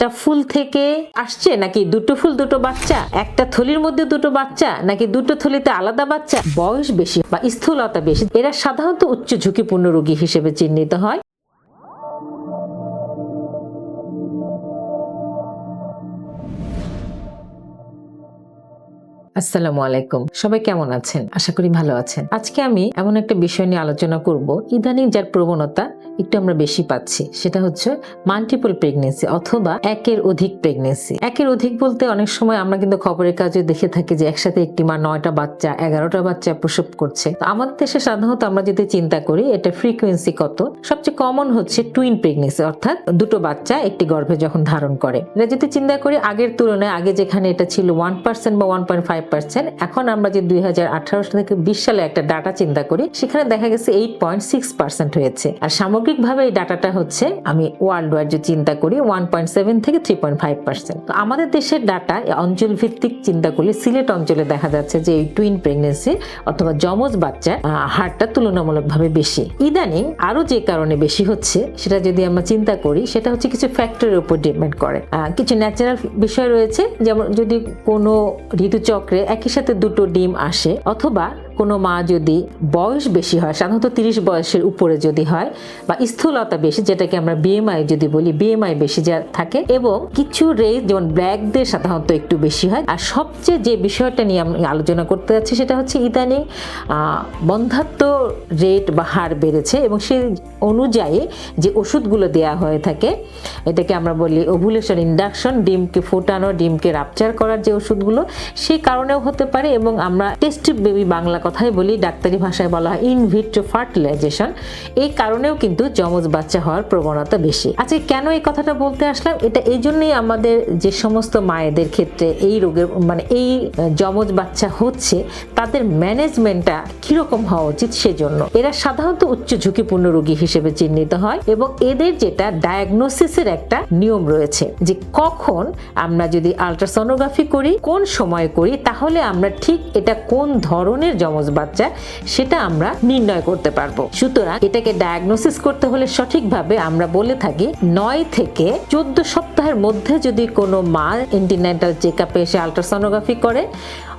একটা ফুল থেকে আসছে নাকি দুটো ফুল, দুটো বাচ্চা? একটা থলির মধ্যে দুটো বাচ্চা নাকি দুটো থলিতে আলাদা বাচ্চা? বয়স বেশি বা স্থূলতা বেশি? এরা সাধারণত উচ্চ ঝুঁকিপূর্ণ রোগী হিসেবে চিহ্নিত হয়। আসসালামু আলাইকুম। সবাই কেমন আছেন? আশা করি ভালো আছেন। আজকে আমি এমন একটা বিষয় নিয়ে আলোচনা করব। ইদানিং যার প্রবণতা একটু আমরা বেশি পাচ্ছি, সেটা হচ্ছে মাল্টিপল প্রেগনেন্সি অথবা একের অধিক প্রেগনেন্সি একের অধিক বলতে অনেক সময় আমরা কিন্তু খবরের কাজে দেখে থাকি যে একসাথে একটি মা নয়টা বাচ্চা, এগারোটা বাচ্চা প্রসব করছে। তো আমাদের দেশে সাধারণত আমরা যদি চিন্তা করি, এটা ফ্রিকোয়েন্সি কত? সবচেয়ে কমন হচ্ছে টুইন প্রেগনেন্সি অর্থাৎ দুটো বাচ্চা একটি গর্ভে যখন ধারণ করে। যদি চিন্তা করি আগের তুলনায়, আগে যেখানে এটা ছিল ওয়ান পার্সেন্ট বা ওয়ান পয়েন্ট ফাইভ পার্সেন্ট এখন আমরা যে দুই হাজার আঠারো থেকে বিশ সালে একটা ডাটা চিন্তা করি, সেখানে দেখা গেছে এইট পয়েন্ট সিক্স পার্সেন্ট হয়েছে। আর সামগ্রিকভাবে এই ডাটাটা হচ্ছে, আমি ওয়ার্ল্ড ওয়াইড যে চিন্তা করি ওয়ান পয়েন্ট সেভেন থেকে থ্রি পয়েন্ট ফাইভ পার্সেন্ট আমাদের দেশের ডাটা অঞ্চল ভিত্তিক চিন্তা করলে সিলেট অঞ্চলে দেখা যাচ্ছে যে এই টুইন প্রেগনেন্সি অথবা যমজ বাচ্চার হারটা তুলনামূলকভাবে বেশি। ইদানিং আরও যে কারণে বেশি হচ্ছে, সেটা যদি আমরা চিন্তা করি, সেটা হচ্ছে কিছু ফ্যাক্টরের উপর ডিপেন্ড করে। কিছু ন্যাচারাল বিষয় রয়েছে, যেমন যদি কোনো ঋতুচক্রে একই সাথে দুটো ডিম আসে অথবা কোনো মা যদি বয়স বেশি হয়, সাধারণত তিরিশ বয়সের উপরে যদি হয় বা স্থূলতা বেশি, যেটাকে আমরা বিএমআই যদি বলি বিএমআই বেশি যা থাকে এবং কিছু রেস যেমন ব্ল্যাকদের সাধারণত একটু বেশি হয়। আর সবচেয়ে যে বিষয়টা নিয়ে আমি আলোচনা করতে যাচ্ছি সেটা হচ্ছে ইদানিং বন্ধাত্ম রেট বা হার বেড়েছে এবং সেই অনুযায়ী যে ওষুধগুলো দেয়া হয়ে থাকে, এটাকে আমরা বলি ওভুলেশন ইন্ডাকশন ডিমকে ফোটানো, ডিমকে রাপচার করার যে ওষুধগুলো, সেই কারণেও হতে পারে এবং আমরা টেস্ট বেবি বাংলা কথাই বলি, ডাক্তারি ভাষায় বলা হয় ইন ভিট্রো ফার্টিলাইজেশন এই কারণেও কিন্তু যমজ বাচ্চা হওয়ার প্রবণতা বেশি। আচ্ছা কেন এই কথাটা বলতে আসলাম? এটা এই জন্যই আমাদের যে সমস্ত মায়েদের ক্ষেত্রে এই রোগের মানে এই যমজ বাচ্চা হচ্ছে, তাদের ম্যানেজমেন্টটা কীরকম হওয়া উচিত সেজন্য। এরা সাধারণত উচ্চ ঝুঁকিপূর্ণ রোগী হিসেবে চিহ্নিত হয় এবং এদের যেটা ডায়াগনোসিসের একটা নিয়ম রয়েছে যে কখন আমরা যদি আলট্রাসোনোগ্রাফি করি, কোন সময় করি, তাহলে আমরা ঠিক এটা কোন ধরনের যমজ বাচ্চা, সেটা আমরা নির্ণয় করতে পারব। সুতরাং এটাকে ডায়াগনোসিস করতে হলে সঠিকভাবে আমরা বলে থাকি, নয় থেকে চোদ্দ সপ্তাহের মধ্যে যদি কোনো মা ইন্টিনাইটাল চেক আপে এসে আলট্রাসোনোগ্রাফি করে,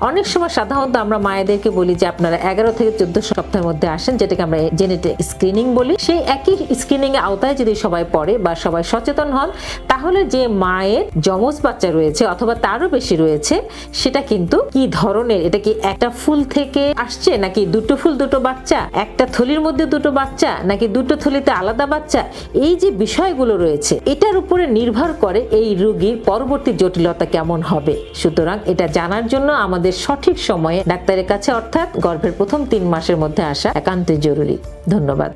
অনেক সময় সাধারণত আমরা মায়েদেরকে বলি যে আপনারা এগারো থেকে চোদ্দ সপ্তাহের মধ্যে আসেন, যেটাকে আমরা জেনেটিক স্ক্রিনিং বলি। সেই একই স্ক্রিনিং এর আওতায় যদি সবাই পড়ে বা সবাই সচেতন হন, তাহলে যে মায়ের যমজ বাচ্চা রয়েছে অথবা তারও বেশি রয়েছে, সেটা কিন্তু কি ধরনের, এটা কি একটা ফুল থেকে আসছে নাকি দুটো ফুল, দুটো বাচ্চা? একটা থলির মধ্যে দুটো বাচ্চা নাকি দুটো থলিতে আলাদা বাচ্চা? এই যে বিষয়গুলো রয়েছে, এটার উপরে নির্ভর করে এই রোগীর পরবর্তী জটিলতা কেমন হবে। সুতরাং এটা জানার জন্য আমাদের সঠিক সময়ে ডাক্তারের কাছে, অর্থাৎ গর্ভের প্রথম তিন মাসের মধ্যে আসা একান্তই জরুরি। ধন্যবাদ।